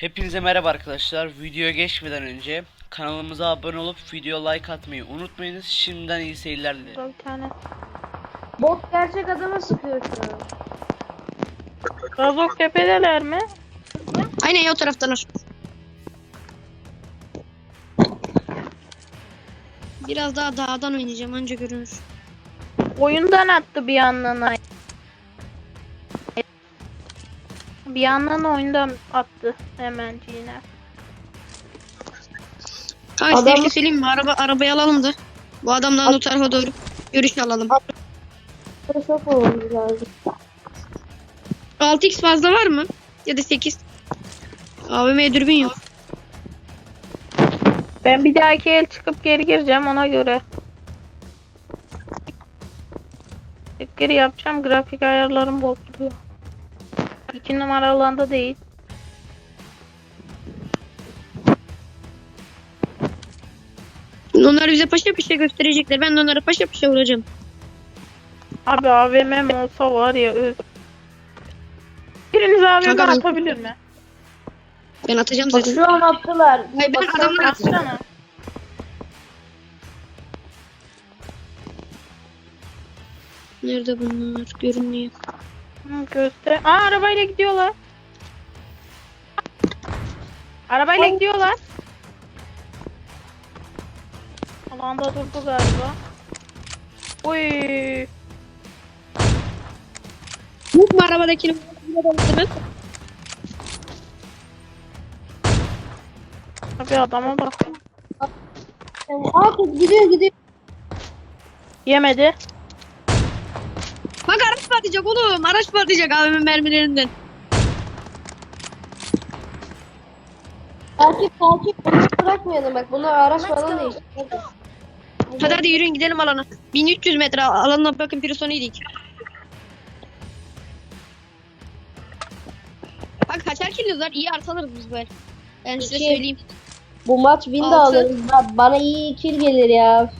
Hepinize merhaba arkadaşlar. Videoya geçmeden önce kanalımıza abone olup video like atmayı unutmayınız. Şimdiden iyi seyirler dilerim. Bir tane. Bot gerçek adama sıkıyor şu an. Razok tepedeler mi? Aynen ya o taraftalar. Biraz daha dağdan oynayacağım anca görünür. Oyundan attı bir yandan ay. Bir yandan oyundan attı hemen yine. İşte Adam- söyleyeyim mi? Araba, arabayı alalım da. Bu adamdan o tarafa doğru görüş alalım. Çok olmamız lazım. 6x fazla var mı? Ya da 8. AVM dürbün yok. Ben bir dahaki el çıkıp geri gireceğim ona göre. Çık geri yapacağım grafik ayarlarım bozuluyor. İki numara alanda değil. Onlar bize paşa paşa gösterecekler. Ben de onlara paşa paşa vuracağım. Abi AVM olsa var ya öf. Biriniz AVM Kanka atabilir mi? Ben atacağım zaten. şu an attılar. Hayır ben Bak, adamları atacağım. Atsana. Nerede bunlar? Görünmüyor. Göster. Aa arabayla gidiyorlar. Arabayla gidiyorlar. Alanda durdu galiba. Uy. Bu mu arabadakini? Abi adama bak. Aa gidiyor gidiyor. Yemedi. Bak araç patlayacak oğlum. Araç patlayacak AVM mermilerinden. Takip takip. Bunu bırakmayalım bak. Bunlar araç falan değil. Hadi hadi yürüyün gidelim alana. 1300 metre alanına bakın Pirison'uydik. Bak kaçar kilyolar iyi artalırız biz böyle. Ben size İki. söyleyeyim. Bu maç win de Altı. alırız. Bana iyi kill gelir ya.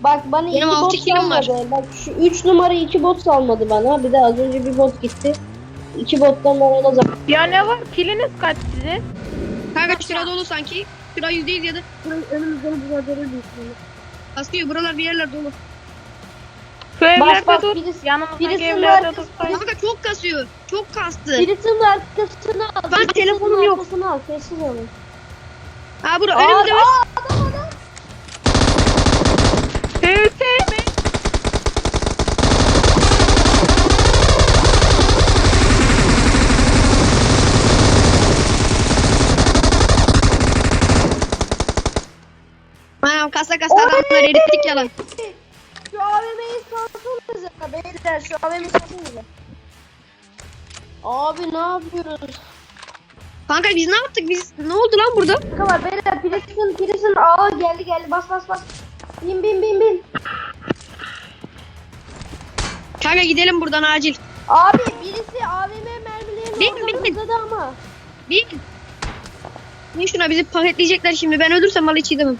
Bak bana Benim iki altı bot killim var. salmadı. Bak şu 3 numara iki bot salmadı bana. Bir de az önce bir bot gitti. İki bottan ben ona zaman. Ya ne var? Kiliniz kaç sizin? Kanka şura dolu sanki. Şura %100 ya da burayı önümüzden buraları büyük Aslıyor buralar bir yerler dolu. Şu evlerde bak, dur. birisi- Yanımızdaki birisinin evlerde arkası-. Kanka çok kasıyor. Çok kastı. Birisinin arkasını al. Ben birisinin telefonum yok. Arkasını al. Sessiz olun. Ha bura Aa, önümüzde var. aa, adam adam. TS mi? Ha kasa adamlar erittik yalan. Şu AVM'yi salsanıza beyler. Şu AVM'yi salsanıza. Abi ne yapıyoruz? Kanka biz ne yaptık biz? Ne oldu lan burada? Kanka var beyler Prison Prison aa geldi geldi bas bas bas. Bin bin bin bin. Kanka gidelim buradan acil. Abi birisi AVM mermilerini Bin, bin, bin. hızladı ama. Değil. Ne şuna bizi paketleyecekler şimdi. Ben ölürsem vallahi hiç yiyemem.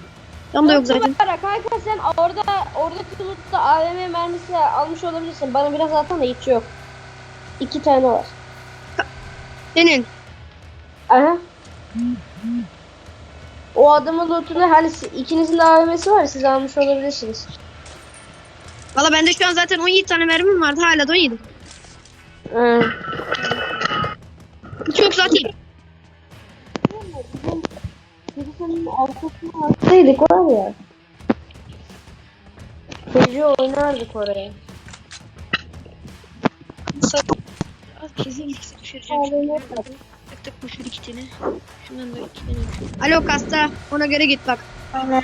Tam da yok zaten. Kanka, kanka sen orada oradaki lootta AVM mermisi almış olabilirsin. Bana biraz atsana hiç yok. İki tane var. Senin. Aha. O adamın lootunu hani ikinizin de AVM'si var siz almış olabilirsiniz. Valla bende şu an zaten 17 tane mermim vardı. Hala da 17. Hı. Hiç yok zaten. Birisinin arkasına atsaydık var ya. Gece oynardık oraya. Kesin düşüreceğim. Tık tık bu şu. Şundan da iki tane. Alo kasta. Ona göre git bak. Tamam.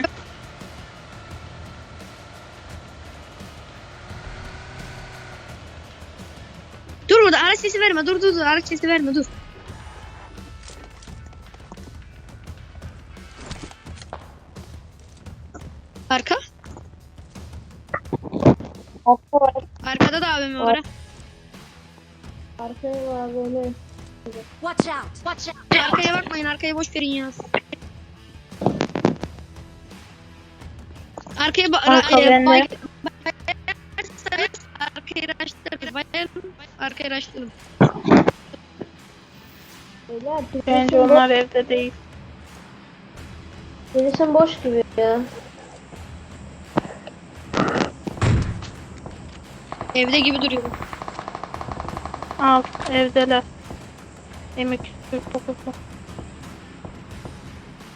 Dur burada araç sesi verme. Dur dur dur. Araç sesi verme dur. Arka. Arka var. Arkada da AVM var. Arkaya var böyle. Watch out! Watch out! Arkaya bakmayın. Arkaya boş verin ya. Arkaya ba Arka bende. Arkaya. Bayan arkaya. Beyler Bence onlar evde değil. Peterson boş gibi ya. Evde gibi duruyor. Al evdeler. M249.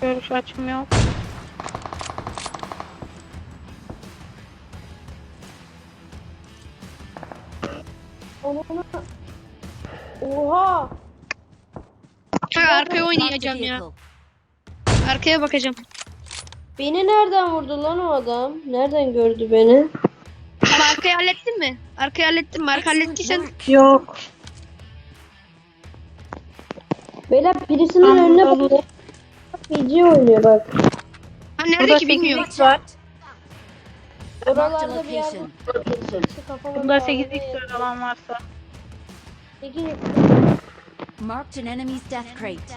Görüş açım yok. Onu Oha! Kanka arkaya oynayacağım ya. Arkaya bakacağım. Beni nereden vurdu lan o adam? Nereden gördü beni? Ama arkayı hallettin mi? Arkayı hallettin mi? Arka hallettiysen Yok. Beyler birisinin Tamam, önüne tamam. bakıyor. PC oynuyor bak. ha nerede Burada ki bilmiyorum. 8x var. Oralarda bir yerde. location. Bunda bağlı. 8x var alan varsa. Sekiz X. Marked an enemy's death crate.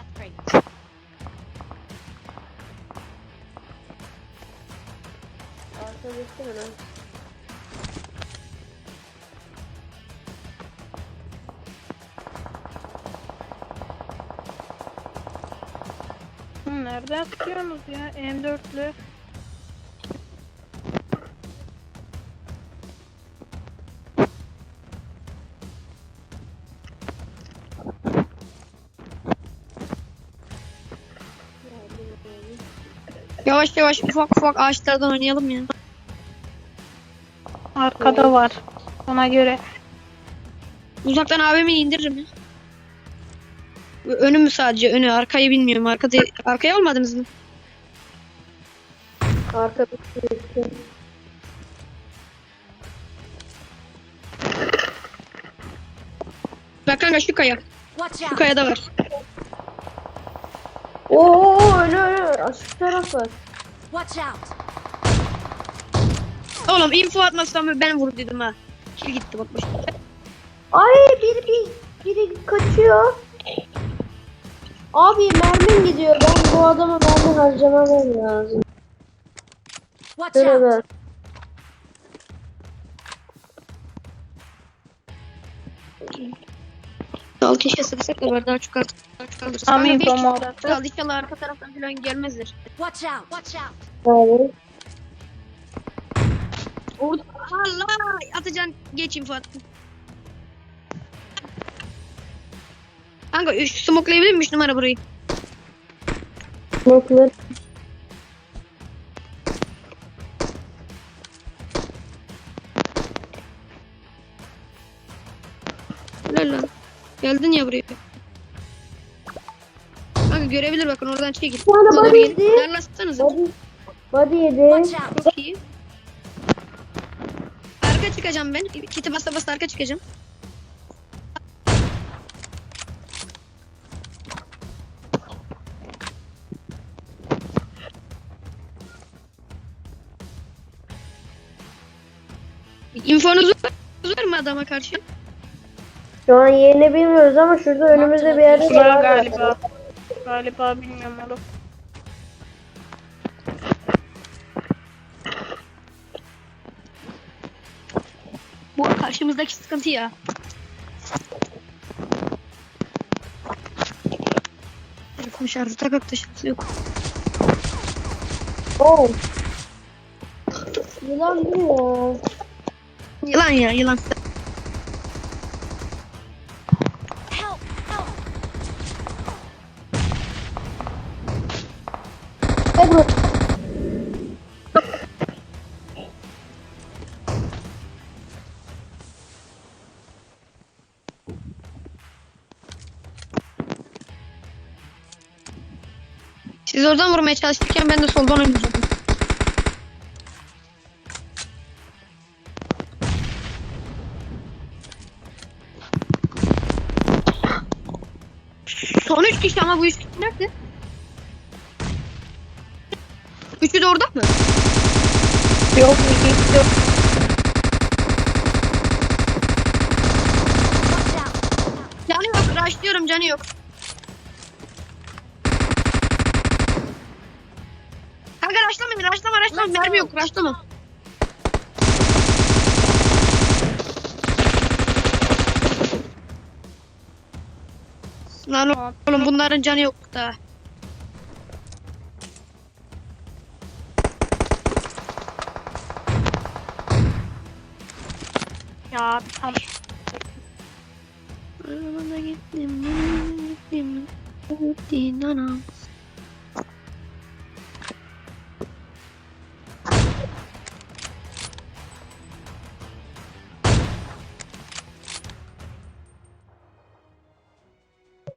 Arka Hı, nereden ya? M4'lü. Yavaş yavaş ufak ufak ağaçlardan oynayalım ya. Arkada var. Ona göre. Uzaktan AVM'yi indiririm ya. Önü mü sadece? Önü. Arkayı bilmiyorum. Arkada, arkaya almadınız mı? Arka bitti bitti. Bak kanka şu kaya. Şu kayada var. Oo önü önü. Açık taraf var. Watch out. Oğlum info atmazsam ben vurduydum ha. Kill gitti bak boş. Ay biri bir biri kaçıyor. Abi mermim gidiyor. Ben bu adama mermi harcamam lazım. Watch out. Al keşke sıksak da var daha çok az. Daha çok alırız. Tam Kanka, info beş mu kişi orası? kaldı. İnşallah arka taraftan falan gelmezler. Watch out. Watch out. Abi. Orada Allah atacan geç info Kanka üç smoklayabilir miyim üç numara burayı? Smoke'lar. Helal lan. Geldin ya buraya. Kanka görebilir bakın oradan çekil. doğru body yedi. Darlasanıza. Body. Body yedi. Çok iyi. Arka çıkacağım ben. Kiti basa basa arka çıkacağım. İnfonuz var mı adama karşı? Şu an yerini bilmiyoruz ama şurada önümüzde bir yerde Var var. galiba. Galiba bilmiyorum oğlum. Bu karşımızdaki sıkıntı ya. Telefon şarjı takıp da şarjı yok. Oo. Yılan değil mi ya? Yılan ya yılan. Buraya. Siz oradan vurmaya çalışırken ben de soldan oynayacağım. Üç kişi ama bu üç kişi nerede? Üçü de orada mı? Yok iki yok. Canı yok. Rushlıyorum canı yok. Kanka rushlamayın. Rushlama rushlama. Mermi yok. Rushlama. Lan oğlum bunların canı yok da. Ya tam Arabada gittim, gittim, gittim, anam.